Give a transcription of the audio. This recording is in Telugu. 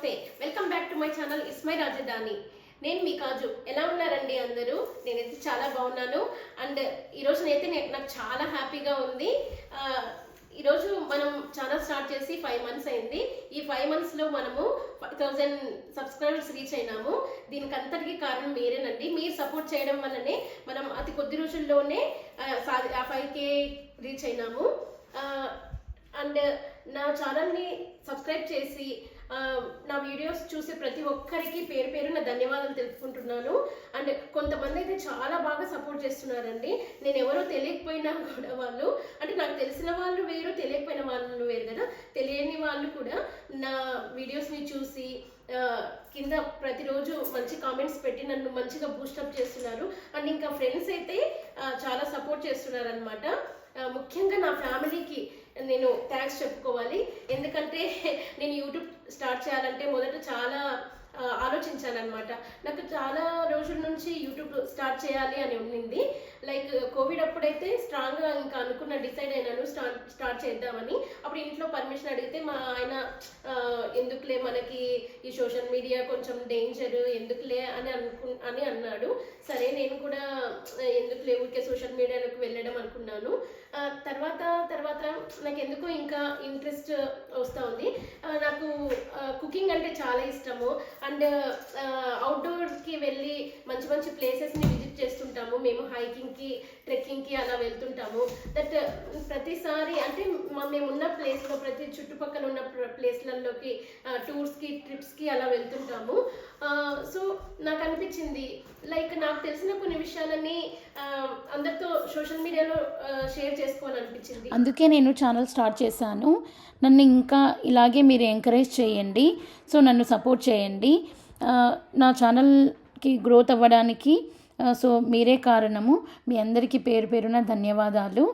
నమస్తే. Welcome back to my channel ఇస్మై రాజధాని నేను మీ కాజు. ఎలా ఉన్నారండి అందరూ? నేనైతే చాలా బాగున్నాను. అండ్ ఈరోజు అయితే నేను నాకు చాలా హ్యాపీగా ఉంది. ఈరోజు మనం ఛానల్ స్టార్ట్ చేసి ఫైవ్ మంత్స్ అయింది. ఈ ఫైవ్ మంత్స్లో మనము ఫైవ్ థౌజండ్ సబ్స్క్రైబర్స్ రీచ్ అయినాము. దీనికి అంతటికీ కారణం మీరేనండి. మీరు సపోర్ట్ చేయడం వల్లనే మనం అతి కొద్ది రోజుల్లోనే ఆ ఫైవ్ కే రీచ్ అయినాము. అండ్ నా ఛానల్ని సబ్స్క్రైబ్ చేసి నా వీడియోస్ చూసే ప్రతి ఒక్కరికి పేరు పేరు నా ధన్యవాదాలు తెలుపుకుంటున్నాను. అండ్ కొంతమంది అయితే చాలా బాగా సపోర్ట్ చేస్తున్నారండి. నేను ఎవరో తెలియకపోయినా కూడా వాళ్ళు. అంటే నాకు తెలిసిన వాళ్ళు వేరు తెలియకపోయిన వాళ్ళు వేరు కదా. తెలియని వాళ్ళు కూడా నా వీడియోస్ని చూసి కింద ప్రతిరోజు మంచి కామెంట్స్ పెట్టి నన్ను మంచిగా బూస్టప్ చేస్తున్నారు. అండ్ ఇంకా ఫ్రెండ్స్ అయితే చాలా సపోర్ట్ చేస్తున్నారనమాట ముఖ్యంగా నా ఫ్యామిలీకి నేను థ్యాంక్స్ చెప్పుకోవాలి. ఎందుకంటే నేను యూట్యూబ్ స్టార్ట్ చేయాలంటే మొదట చాలా ఆలోచించాలన్నమాట. నాకు చాలా రోజుల నుంచి యూట్యూబ్ స్టార్ట్ చేయాలి అని ఉండింది. లైక్ కోవిడ్ అప్పుడైతే స్ట్రాంగ్గా ఇంకా అనుకున్న డిసైడ్ అయినాను స్టార్ట్ స్టార్ట్ చేద్దామని. అప్పుడు ఇంట్లో పర్మిషన్ అడిగితే మా ఆయన ఎందుకులే మనకి ఈ సోషల్ మీడియా కొంచెం డేంజర్ ఎందుకులే? అని అనుకు అని అన్నాడు. సరే నేను కూడా ఎందుకులే? ఊరికే సోషల్ మీడియాలోకి వెళ్ళడం అనుకున్నాను. తర్వాత తర్వాత నాకు ఎందుకో ఇంకా ఇంట్రెస్ట్ వస్తూ ఉంది. నాకు కుకింగ్ అంటే చాలా ఇష్టము. అండ్ అవుట్డోర్కి వెళ్ళి మంచి మంచి ప్లేసెస్ని విజిట్ చేస్తుంటాము. మేము హైకింగ్కి ట్రెక్కింగ్కి అలా వెళ్తుంటాము. దట్ ప్రతిసారి అంటే మా మేము ప్లేస్లో ప్రతి చుట్టుపక్కల ఉన్న ప్లేస్లలోకి టూర్స్కి ట్రిప్స్కి అలా వెళ్తుంటాము. సో నాకు అనిపించింది లైక్ నాకు తెలిసిన కొన్ని విషయాలని అందరితో సోషల్ మీడియాలో షేర్ చేసుకోవాలనిపించింది. అందుకే నేను ఛానల్ స్టార్ట్ చేశాను. నన్ను ఇంకా ఇలాగే మీరు ఎంకరేజ్ చేయండి. సో నన్ను సపోర్ట్ చేయండి. నా ఛానల్కి గ్రోత్ అవ్వడానికి సో మీరే కారణము. మీ అందరికీ పేరు పేరున ధన్యవాదాలు.